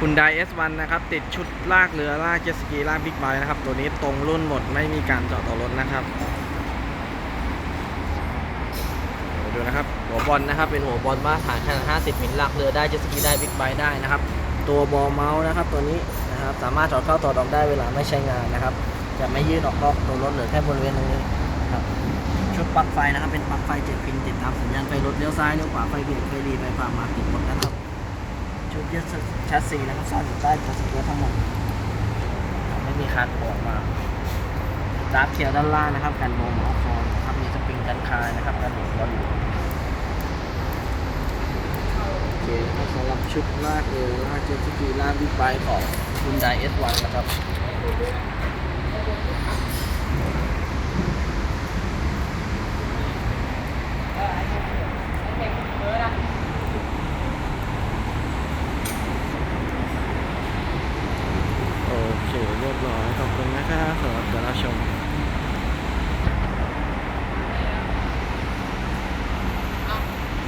คุณไดเอสวันนะครับ ติดชุดลากเรือลากเจ็ตสกีลากบิ๊กไบค์นะครับ ตัวนี้ตรงรุ่นหมดไม่มีการเจาะต่อรถนะครับดูนะครับหัวบอลนะครับเป็นหัวบอลมาตรฐานขนาด 50 มิลลากเรือได้เจ็ตสกีได้บิ๊กไบค์ได้นะครับ ตัวบอลเมาส์นะครับตัวนี้นะครับสามารถถอดเข้าถอดออกได้เวลาไม่ใช้งานนะครับ จะไม่ยืดออกนอกตัวรถเหลือแค่บริเวณตรงนี้ครับชุดปลั๊กไฟนะครับเป็นปลั๊กไฟเจ็ดพินติดตามสัญญาณไฟรถเลี้ยวซ้ายเลี้ยวขวาไฟเบรกไฟดีไฟผ่ามาติดหมดนะครับ ยึดชัดซีนะครับซ่อนอยู่ใต้ตัวสเกิร์ตทั้งหมด ไม่มีคานโผล่ออกมาดาร์เขียวด้านล่างนะครับกันโมหมอคอนนครับมีสปริงกันคายนะครับกันโบมบอลอยู่โอเคครับสำหรับชุดลากเรือลากเจสกีลากบิ๊กไบค์ของคุณไดเอสวันนะครับ